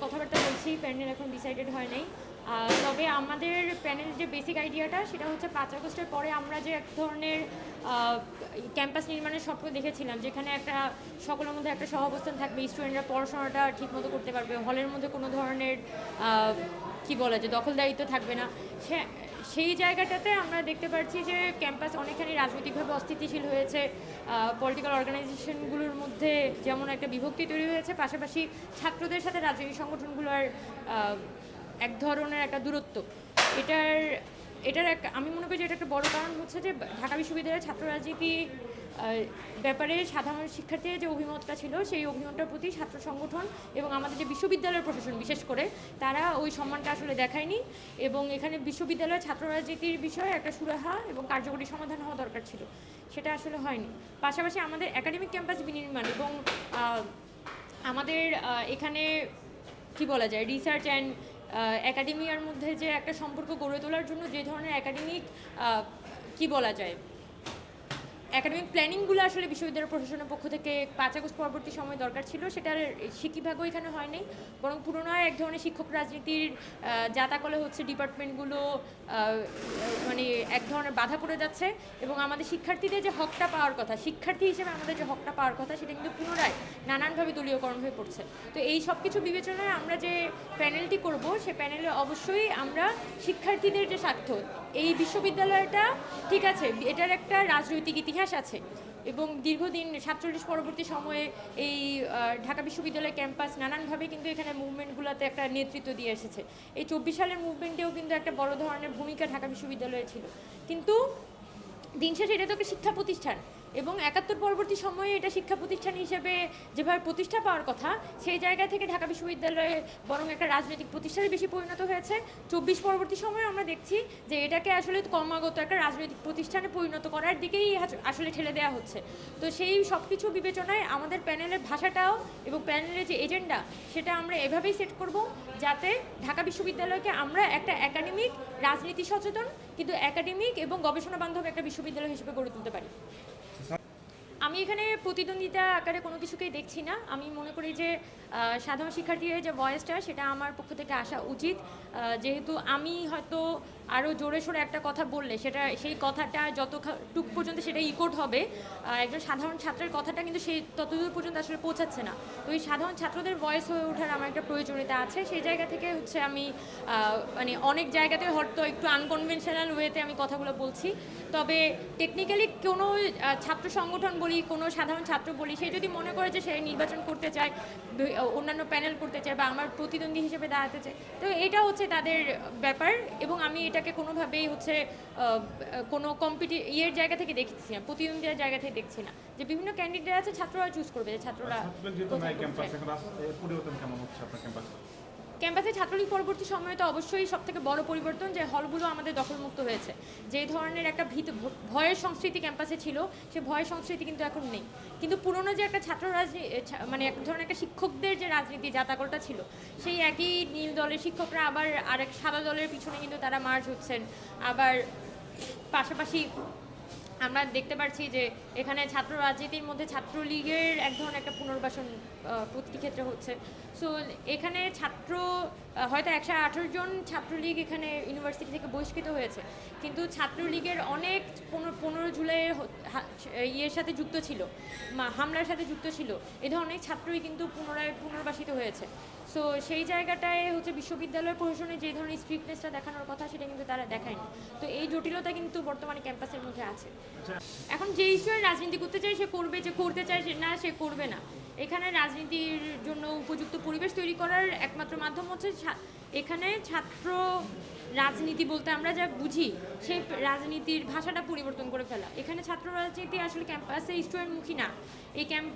কথাবার্তা বলছি প্যান্ডেল এখন ডিসাইডেড হয় নাই। তবে আমাদের প্যানেল যে বেসিক আইডিয়াটা সেটা হচ্ছে পাঁচ আগস্টের পরে আমরা যে এক ধরনের ক্যাম্পাস নির্মাণের স্বপ্ন দেখেছিলাম, যেখানে একটা, সকলের মধ্যে একটা সহাবস্থান থাকবে স্টুডেন্টরা পড়াশোনাটা ঠিকমতো করতে পারবে হলের মধ্যে কোনো ধরনের কি বলা যায় দখলদারিত্ব থাকবে না। সে, সেই জায়গাটাতে আমরা দেখতে পাচ্ছি যে ক্যাম্পাস অনেকখানি রাজনৈতিকভাবে অস্থিতিশীল হয়েছে। পলিটিক্যাল অর্গানাইজেশনগুলোর মধ্যে যেমন একটা বিভক্তি তৈরি হয়েছে, পাশাপাশি ছাত্রদের সাথে রাজনৈতিক সংগঠনগুলোর এক ধরনের একটা দূরত্ব। এটার এটার এক, আমি মনে করি যে এটা একটা বড় কারণ হচ্ছে যে ঢাকা বিশ্ববিদ্যালয়ের ছাত্র রাজনীতি ব্যাপারে সাধারণ শিক্ষার্থীর যে অভিমতটা ছিল, সেই অভিমতটার প্রতি ছাত্র সংগঠন এবং আমাদের যে বিশ্ববিদ্যালয়ের প্রশাসন বিশেষ করে, তারা ওই সম্মানটা আসলে দেখায়নি এবং এখানে বিশ্ববিদ্যালয়ের ছাত্র রাজনীতির বিষয়ে একটা সুরাহা এবং কার্যকরী সমাধান হওয়া দরকার ছিল। সেটা আসলে হয়নি। পাশাপাশি আমাদের একাডেমিক ক্যাম্পাস বিনির্মাণ এবং আমাদের এখানে কি বলা যায়, রিসার্চ অ্যান্ড একাডেমিয়ার মধ্যে যে একটা সম্পর্ক গড়ে তোলার জন্য যে ধরনের একাডেমিক কি বলা যায়? একাডেমিক প্ল্যানিংগুলো আসলে বিশ্ববিদ্যালয় প্রশাসনের পক্ষ থেকে পাঁচ আগস্ট পরবর্তী সময় দরকার ছিল সেটার শিক্ষিভাগও এখানে হয়নি। বরং পুরোনো এক ধরনের শিক্ষক রাজনীতির আহ, জাতাকলে হচ্ছে ডিপার্টমেন্টগুলো মানে এক ধরনের বাধা পড়ে যাচ্ছে এবং আমাদের শিক্ষার্থীদের যে হকটা পাওয়ার কথা শিক্ষার্থী হিসেবে আমাদের যে হকটা পাওয়ার কথা সেটা কিন্তু পুনরায় নানানভাবে দলীয়করণ হয়ে পড়ছে। তো এই সব কিছু বিবেচনায় আমরা যে প্যানেলটি করব সে প্যানেলে অবশ্যই আমরা শিক্ষার্থীদের যে স্বার্থ এই বিশ্ববিদ্যালয়টা, ঠিক আছে, এটার একটা রাজনৈতিক ইতিহাস আছে এবং দীর্ঘদিন সাতচল্লিশ পরবর্তী সময়ে এই ঢাকা বিশ্ববিদ্যালয় ক্যাম্পাস নানানভাবে কিন্তু এখানে মুভমেন্টগুলোতে একটা নেতৃত্ব দিয়ে এসেছে। এই চব্বিশ সালের মুভমেন্টেও কিন্তু একটা বড় ধরনের ভূমিকা ঢাকা বিশ্ববিদ্যালয়ে ছিল। কিন্তু দিন শেষে এটা তো একটা শিক্ষা প্রতিষ্ঠান। এবং একাত্তর পরবর্তী সময়ে এটা শিক্ষা প্রতিষ্ঠান হিসেবে যেভাবে প্রতিষ্ঠা পাওয়ার কথা, সেই জায়গা থেকে ঢাকা বিশ্ববিদ্যালয়ে বরং একটা রাজনৈতিক প্রতিষ্ঠানে বেশি পরিণত হয়েছে। চব্বিশ পরবর্তী সময়ে আমরা দেখছি যে এটাকে আসলে ক্রমাগত একটা রাজনৈতিক প্রতিষ্ঠানে পরিণত করার দিকেই আসলে ঠেলে দেওয়া হচ্ছে। তো সেই সব কিছু বিবেচনায় আমাদের প্যানেলের ভাষাটাও এবং প্যানেলের যে এজেন্ডা, সেটা আমরা এভাবেই সেট করব যাতে ঢাকা বিশ্ববিদ্যালয়কে আমরা একটা একাডেমিক, রাজনীতি সচেতন, কিন্তু একাডেমিক এবং গবেষণা বান্ধব একটা বিশ্ববিদ্যালয় হিসেবে গড়ে তুলতে পারি। আমি এখানে প্রতিদ্বন্দ্বিতা আকারে কোনো কিছুকেই দেখছি না। আমি মনে করি যে সাধারণ শিক্ষার্থীদের যে ভয়েসটা সেটা আমার পক্ষ থেকে আসা উচিত। যেহেতু আমি হয়তো আরও জোরে সোরে একটা কথা বললে, সেটা, সেই কথাটা যত টুক পর্যন্ত সেটা ইকোট হবে। একজন সাধারণ ছাত্রের কথাটা কিন্তু সেই ততদূর পর্যন্ত আসলে পৌঁছাচ্ছে না। তো এই সাধারণ ছাত্রদের ভয়েস হয়ে ওঠার আমার একটা প্রয়োজনীয়তা আছে। সেই জায়গা থেকে হচ্ছে আমি মানে অনেক জায়গাতে হয়তো একটু আনকনভেনশনাল ওয়েতে আমি কথাগুলো বলছি। তবে টেকনিক্যালি কোনো ছাত্র সংগঠন বলি, কোনো সাধারণ ছাত্র বলি, সে যদি মনে করে যে সে নির্বাচন করতে চায় অন্যান্য প্যানেল করতে চায় বা আমার প্রতিদ্বন্দ্বী হিসেবে দাঁড়াতে চায়, তো এটা হচ্ছে তাদের ব্যাপার এবং আমি এটাকে কোনোভাবেই হচ্ছে আহ, কোনো কম্পিটি ইয়ের জায়গা থেকে দেখছি না প্রতিদ্বন্দ্বীর জায়গা থেকে দেখছি না। যে বিভিন্ন ক্যান্ডিডেট আছে ছাত্ররা চুজ করবে যে ছাত্ররা ক্যাম্পাসে ছাত্রলীগ পরবর্তী সময়ে তো অবশ্যই সব থেকে বড় পরিবর্তন যে হলগুলো আমাদের দখলমুক্ত হয়েছে। যে ধরনের একটা ভীত ভয়ের সংস্কৃতি ক্যাম্পাসে ছিল, সে ভয়ের সংস্কৃতি কিন্তু এখন নেই। কিন্তু পুরনো যে একটা ছাত্র রাজনীতি মানে এক ধরনের একটা শিক্ষকদের যে রাজনীতি জাতাকলটা ছিল, সেই একই নীল দলের শিক্ষকরা আবার আরেক সাদা দলের পিছনে কিন্তু তারা মার্চ হচ্ছেন। আবার পাশাপাশি আমরা দেখতে পাচ্ছি যে এখানে ছাত্র রাজনীতির মধ্যে ছাত্রলীগের এক ধরনের একটা পুনর্বাসন প্রতিটি ক্ষেত্রে হচ্ছে। সো এখানে ছাত্র হয়তো একশো আঠারো জন ছাত্রলীগ এখানে ইউনিভার্সিটি থেকে বহিষ্কৃত হয়েছে। কিন্তু ছাত্রলীগের অনেক পনেরো পনেরো জুলাইয়ের ইয়ের সাথে যুক্ত ছিল হামলার সাথে যুক্ত ছিল। এ ধরনের ছাত্রই কিন্তু পুনরায় পুনর্বাসিত হয়েছে। সো সেই জায়গাটায় হচ্ছে বিশ্ববিদ্যালয় প্রশাসনের যে ধরনের স্ট্রিক্টনেসটা দেখানোর কথা সেটা কিন্তু তারা দেখায়নি। তো এই জটিলতা কিন্তু বর্তমানে ক্যাম্পাসের মধ্যে আছে। এখন যে স্টুডেন্ট রাজনীতি করতে চায় সে করবে যে করতে চায় সে না সে করবে না। এখানে রাজনীতির জন্য উপযুক্ত পরিবেশ তৈরি করার একমাত্র মাধ্যম হচ্ছে এখানে ছাত্র রাজনীতি বলতে আমরা যা বুঝি সেই রাজনীতির ভাষাটা পরিবর্তন করে ফেলা। এখানে ছাত্র রাজনীতি আসলে ক্যাম্পাসে স্টুডেন্টমুখী না। এই ক্যাম্প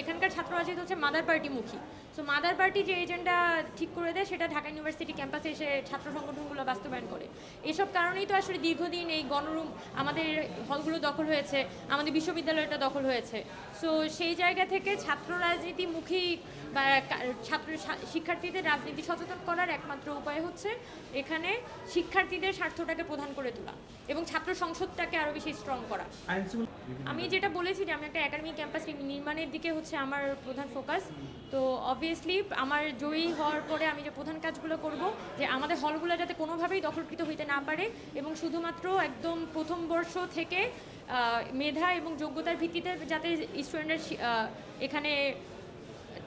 এখানকার ছাত্র রাজনীতি হচ্ছে মাদার পার্টিমুখী সো মাদার পার্টি যে এজেন্ডা ঠিক করে দেয়, সেটা ঢাকা ইউনিভার্সিটি ক্যাম্পাসে এসে ছাত্র সংগঠনগুলো বাস্তবায়ন করে। এসব কারণেই তো আসলে দীর্ঘদিন এই গণরুম আমাদের হলগুলো দখল হয়েছে, আমাদের বিশ্ববিদ্যালয়টা দখল হয়েছে। সো সেই জায়গা থেকে ছাত্র রাজনীতিমুখী বা ছাত্র শিক্ষার্থীদের রাজনীতি সচেতন করার একমাত্র উপায় হচ্ছে এখানে শিক্ষার্থীদের স্বার্থটাকে প্রধান করে তোলা এবং ছাত্র সংসদটাকে আরও বেশি স্ট্রং করা। আমি যেটা বলেছি যে আমি একটা একাডেমিক ক্যাম্পাস নির্মাণের দিকে হচ্ছে আমার প্রধান ফোকাস তো অবভিয়াসলি আমার জয়ী হওয়ার পরে আমি যে প্রধান কাজগুলো করব, যে আমাদের হলগুলো যাতে কোনোভাবেই দখলকৃত হইতে না পারে এবং শুধুমাত্র একদম প্রথম বর্ষ থেকে মেধা এবং যোগ্যতার ভিত্তিতে যাতে স্টুডেন্টের এখানে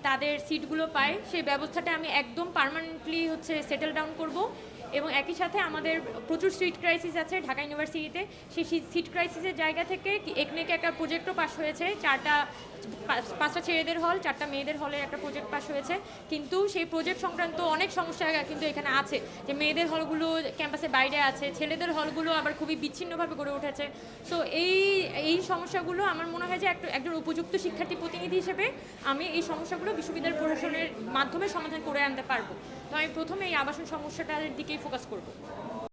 তাদের সিটগুলো পায়, সেই ব্যবস্থাটা আমি একদম পার্মানেন্টলি হচ্ছে সেটেল ডাউন করব। এবং একই সাথে আমাদের প্রচুর সিট ক্রাইসিস আছে ঢাকা ইউনিভার্সিটিতে সেই সিট ক্রাইসিসের জায়গা থেকে একনেকে একটা প্রজেক্টও পাস হয়েছে। চারটা পাঁচটা ছেলেদের হল চারটা মেয়েদের হলের একটা প্রজেক্ট পাস হয়েছে। কিন্তু সেই প্রজেক্ট সংক্রান্ত অনেক সমস্যা কিন্তু এখানে আছে। যে মেয়েদের হলগুলো ক্যাম্পাসের বাইরে আছে, ছেলেদের হলগুলো আবার খুবই বিচ্ছিন্নভাবে গড়ে উঠেছে। সো এই এই সমস্যাগুলো আমার মনে হয় যে একজন উপযুক্ত শিক্ষার্থী প্রতিনিধি হিসেবে আমি এই সমস্যাগুলো বিশ্ববিদ্যালয় প্রশাসনের মাধ্যমে সমাধান করে আনতে পারব। তো আমি প্রথমে এই আবাসন সমস্যাটার দিকেই ফোকাস করব।